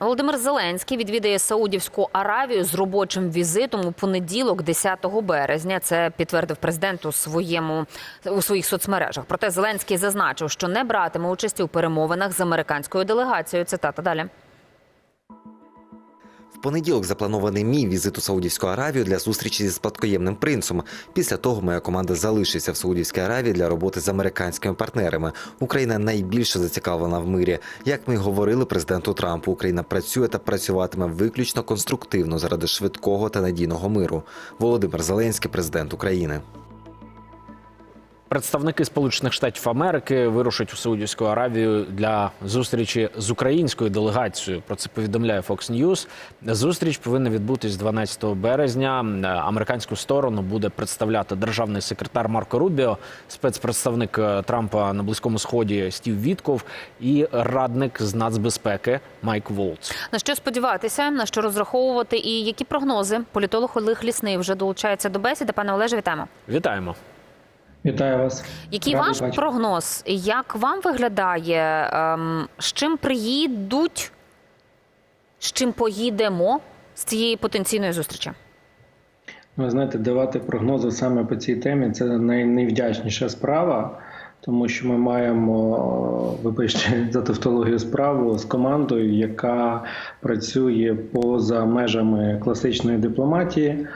Володимир Зеленський відвідає Саудівську Аравію з робочим візитом у понеділок, 10 березня. Це підтвердив президент у своєму у своїх соцмережах. Проте Зеленський зазначив, що не братиме участі у перемовинах з американською делегацією. Цитата далі. В понеділок запланований мій візит у Саудівську Аравію для зустрічі зі спадкоємним принцем. Після того моя команда залишиться в Саудівській Аравії для роботи з американськими партнерами. Україна найбільше зацікавлена в мирі. Як ми говорили президенту Трампу, Україна працює та працюватиме виключно конструктивно заради швидкого та надійного миру. Володимир Зеленський, президент України. Представники Сполучених Штатів Америки вирушать у Саудівську Аравію для зустрічі з українською делегацією. Про це повідомляє Fox News. Зустріч повинна відбутись 12 березня. Американську сторону буде представляти державний секретар Марко Рубіо, спецпредставник е, Трампа на близькому сході Стів Вітков і радник з нацбезпеки Майк Волц. На що сподіватися, на що розраховувати, і які прогнози? Політолог Олег Лісний вже долучається до бесіди. Пане Олеже, вітаємо. Вітаємо. Вітаю вас. Який Радий ваш бачити. прогноз? Як вам виглядає? ем, з чим приїдуть? З чим поїдемо з цієї потенційної зустрічі? Ви знаєте, давати прогнози саме по цій темі це най- найвдячніша справа, тому що ми маємо, вибачте за тавтологію справу з командою, яка працює поза межами класичної дипломатії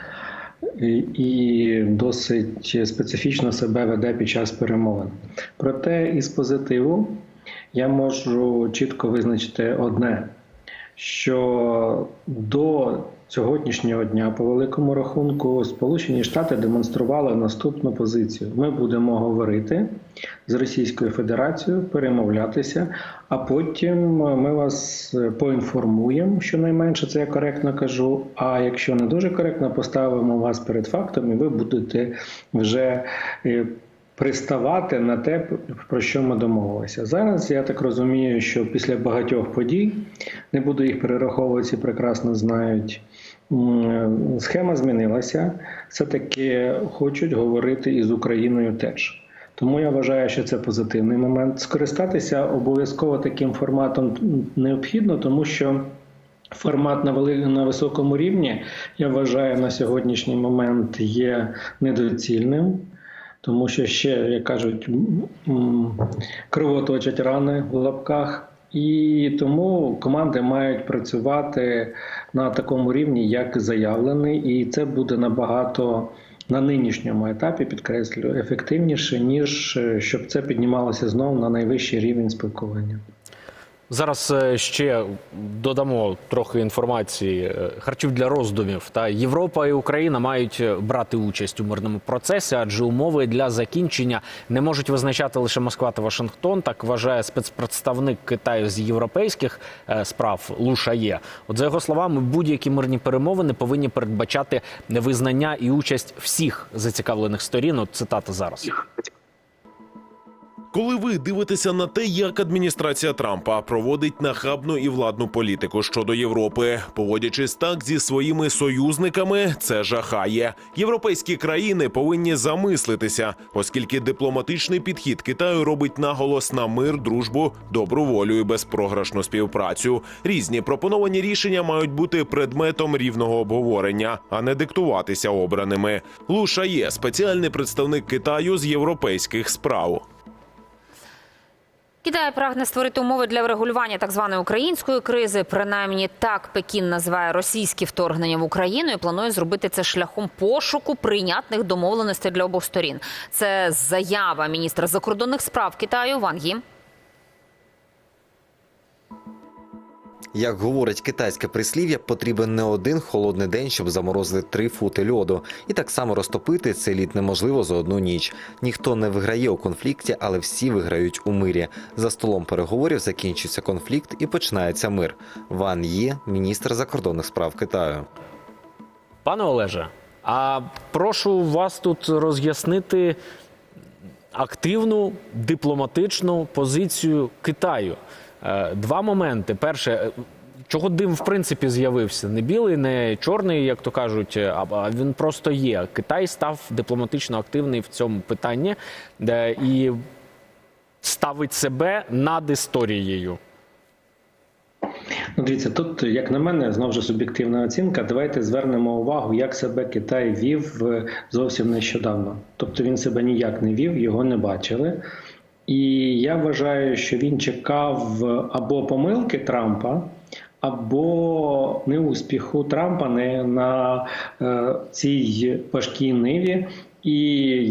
і- досить специфічно себе веде під час перемовин. Проте із позитиву я можу чітко визначити одне. Що до сьогоднішнього дня, по великому рахунку, Сполучені Штати демонстрували наступну позицію: ми будемо говорити з Російською Федерацією, перемовлятися, а потім ми вас поінформуємо, щонайменше це я коректно кажу. А якщо не дуже коректно, поставимо вас перед фактом, і ви будете вже. Приставати на те, про що ми домовилися. Зараз я так розумію, що після багатьох подій не буду їх перераховувати, всі прекрасно знають. Схема змінилася. Все таки хочуть говорити із Україною теж. Тому я вважаю, що це позитивний момент. Скористатися обов'язково таким форматом необхідно, тому що. Формат на на високому рівні я вважаю на сьогоднішній момент є недоцільним, тому що ще, як кажуть, кровоточать рани в лапках. І тому команди мають працювати на такому рівні, як заявлений, і це буде набагато на нинішньому етапі, підкреслюю, ефективніше, ніж е, щоб це піднімалося знову на найвищий рівень спілкування. Зараз е, ще додамо трохи інформації, е, харчів для роздумів. Та Європа і Україна мають е, брати участь у мирному процесі, адже умови для закінчення не можуть визначати лише Москва та Вашингтон. Так вважає спецпредставник Китаю з європейських справ Лу Шає. От за його словами, будь-які мирні перемовини повинні передбачати визнання і участь всіх зацікавлених сторін. От цитата зараз. Коли ви дивитеся на те, як адміністрація Трампа проводить нахабну і владну політику щодо Європи, поводячись так зі своїми союзниками, це жахає. Європейські країни повинні замислитися, оскільки дипломатичний підхід Китаю робить наголос на мир, дружбу, добру волю і безпрограшну співпрацю. Різні пропоновані рішення мають бути предметом рівного обговорення, а не диктуватися обраними. Луша є спеціальний представник Китаю з європейських справ. Китай прагне створити умови для врегулювання так званої української кризи. Принаймні так Пекін називає російське вторгнення в Україну і планує зробити це шляхом пошуку прийнятних домовленостей для обох сторін. Це заява міністра закордонних справ Китаю Ван Гі. Як говорить китайське прислів'я, потрібен не один холодний день, щоб заморозити три фути льоду. І так само розтопити цей лід неможливо за одну ніч. Ніхто не виграє у конфлікті, але всі виграють у мирі. За столом переговорів закінчується конфлікт і починається мир. Ван Є, міністр закордонних справ Китаю. Пане Олеже, а прошу вас тут роз'яснити активну дипломатичну позицію Китаю. Е, Два моменти. Перше, е, чого дим в принципі з'явився? Не білий, не чорний, як то кажуть, а а він просто є. Китай став дипломатично активний в цьому питанні і ставить себе над історією. Ну, дивіться, тут, як на мене, знову ж суб'єктивна оцінка. Давайте звернемо увагу, як себе Китай вів е, зовсім нещодавно. Тобто він себе ніяк не вів, його не бачили. І я вважаю, що він чекав або помилки Трампа, або неуспіху Трампа не на е, цій важкій ниві. І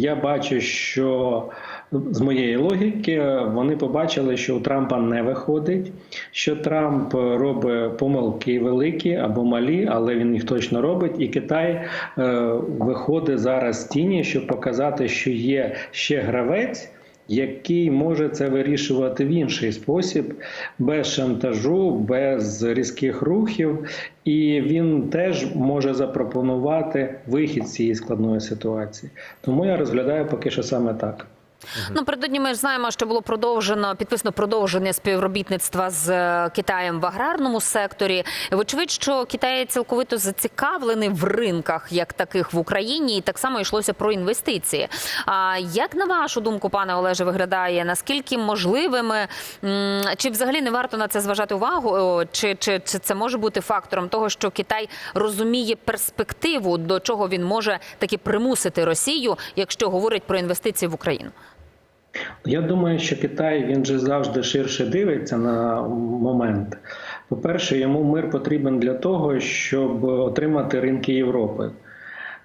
я бачу, що з моєї логіки вони побачили, що у Трампа не виходить, що Трамп робить помилки великі або малі, але він їх точно робить. І Китай е, виходить зараз з тіні, щоб показати, що є ще гравець. Який може це вирішувати в інший спосіб, без шантажу, без різких рухів, і він теж може запропонувати вихід з цієї складної ситуації. Тому я розглядаю поки що саме так. Ну, передодні ми ж знаємо, що було продовжено підписано продовження співробітництва з е, Китаєм в аграрному секторі. Вочевидь, що Китай цілковито зацікавлений в ринках, як таких в Україні, і так само йшлося про інвестиції. А як на вашу думку, пане Олеже, виглядає наскільки можливими чи взагалі не варто на це зважати увагу? Чи, чи, чи це може бути фактором того, що Китай розуміє перспективу, до чого він може таки примусити Росію, якщо говорить про інвестиції в Україну? Я думаю, що Китай він же завжди ширше дивиться на момент. По-перше, йому мир потрібен для того, щоб отримати ринки Європи.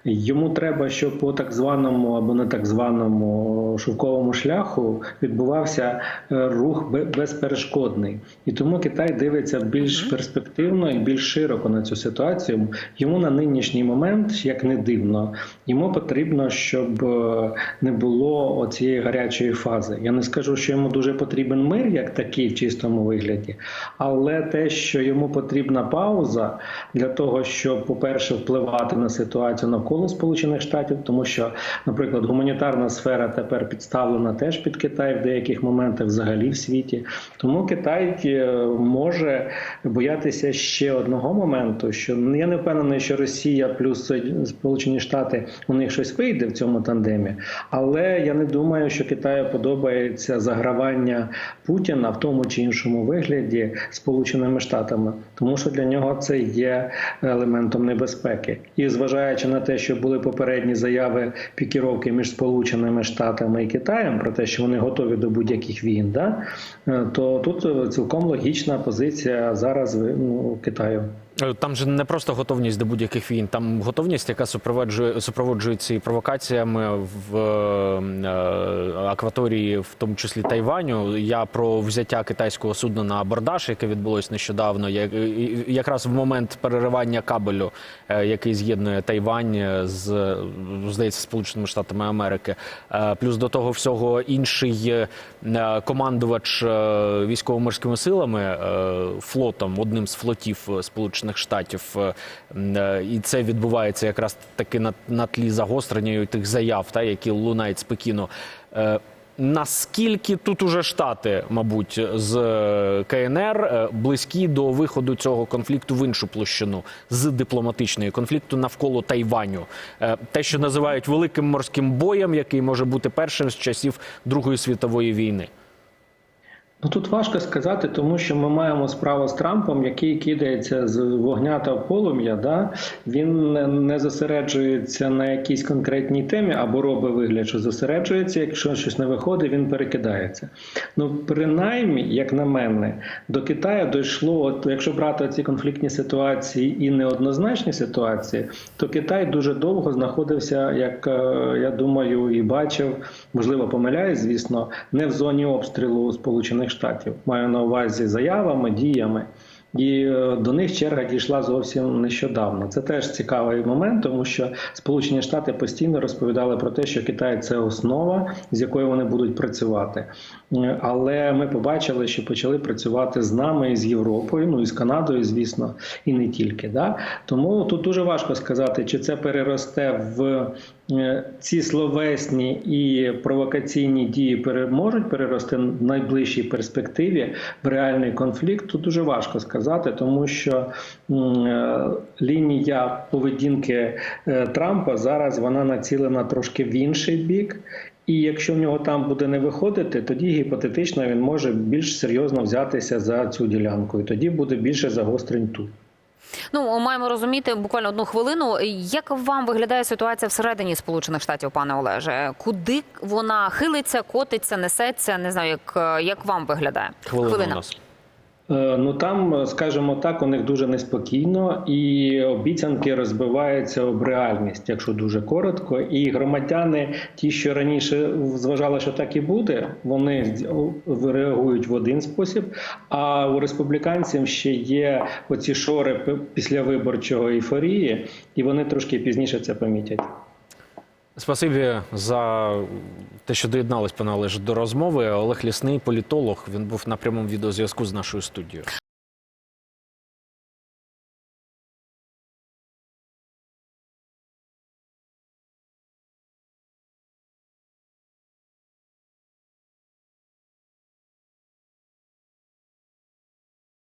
Йому треба, щоб по так званому або не так званому шовковому шляху відбувався е, рух безперешкодний, і тому Китай дивиться більш перспективно і більш широко на цю ситуацію. Йому на нинішній момент, як не дивно, йому потрібно, щоб е, не було оцієї гарячої фази. Я не скажу, що йому дуже потрібен мир, як такий в чистому вигляді, але те, що йому потрібна пауза для того, щоб, по-перше, впливати на ситуацію навколо Сполучених Штатів, тому що, наприклад, гуманітарна сфера тепер підставлена теж під Китай в деяких моментах, взагалі в світі. Тому Китай е, може боятися ще одного моменту, що я не впевнений, що Росія плюс Сполучені Штати у них щось вийде в цьому тандемі, але я не думаю, що Китаю подобається загравання Путіна в тому чи іншому вигляді Сполученими Штатами, тому що для нього це є елементом небезпеки. І зважаючи на те, що були попередні заяви пікіровки між Сполученими Штатами і Китаєм про те, що вони готові до будь-яких війн, да, е, то тут цілком логічна позиція зараз ну, Китаю. Е, Там же не просто готовність до будь-яких війн, там готовність, яка супроводжує супроводжується і провокаціями в е, акваторії, в тому числі Тайваню. Я про взяття китайського судна на абордаж, яке відбулось нещодавно, як якраз в момент переривання кабелю, е, який з'єднує Тайвань з здається Сполученими Штатами Америки. Е, Плюс до того всього інший е, командувач е, військово-морськими силами е, флотом, одним з флотів е, Сполучених Штатів, е, е, і це відбувається якраз таки на, на тлі загострення тих заяв, та які лунають з Пекіну. Е, Наскільки тут уже штати, мабуть, з КНР близькі до виходу цього конфлікту в іншу площину з дипломатичної конфлікту навколо Тайваню, те, що називають великим морським боєм, який може бути першим з часів Другої світової війни. Ну тут важко сказати, тому що ми маємо справу з Трампом, який кидається з вогня та полум'я. Да? Він не- зосереджується на якійсь конкретній темі або робить вигляд, що зосереджується. Якщо щось не виходить, він перекидається. Ну, принаймні, як на мене, до Китаю дійшло, от якщо брати ці конфліктні ситуації і неоднозначні ситуації, то Китай дуже довго знаходився, як е, я думаю, і бачив, можливо, помиляюсь, звісно, не в зоні обстрілу Сполучених Штатів. Маю на увазі заявами, діями. І е, до них черга дійшла зовсім нещодавно. Це теж цікавий момент, тому що Сполучені Штати постійно розповідали про те, що Китай це основа, з якою вони будуть працювати. Е, Але ми побачили, що почали працювати з нами і з Європою, ну і з Канадою, звісно, і не тільки. Да? Тому тут дуже важко сказати, чи це переросте в ці словесні і провокаційні дії пере- можуть перерости в найближчій перспективі в реальний конфлікт. Тут дуже важко сказати, тому що е, лінія поведінки е, Трампа зараз вона націлена трошки в інший бік. І якщо в нього там буде не виходити, тоді гіпотетично він може більш серйозно взятися за цю ділянку, і тоді буде більше загострень тут. Ну маємо розуміти буквально одну хвилину. Як вам виглядає ситуація всередині Сполучених Штатів, пане Олеже? Куди вона хилиться, котиться, несеться? Не знаю, як, як вам виглядає Хвилина, у нас. Е, Ну там, скажімо так, у них дуже неспокійно, і обіцянки розбиваються об реальність, якщо дуже коротко. І громадяни, ті, що раніше зважали, що так і буде, вони реагують в один спосіб. А у республіканців ще є оці шори п- післявиборчого ейфорії, і вони трошки пізніше це помітять. Спасибі за те, що доєдналися пане Олеж, до розмови. Олег Лісний, політолог. Він був на прямому відеозв'язку з нашою студією.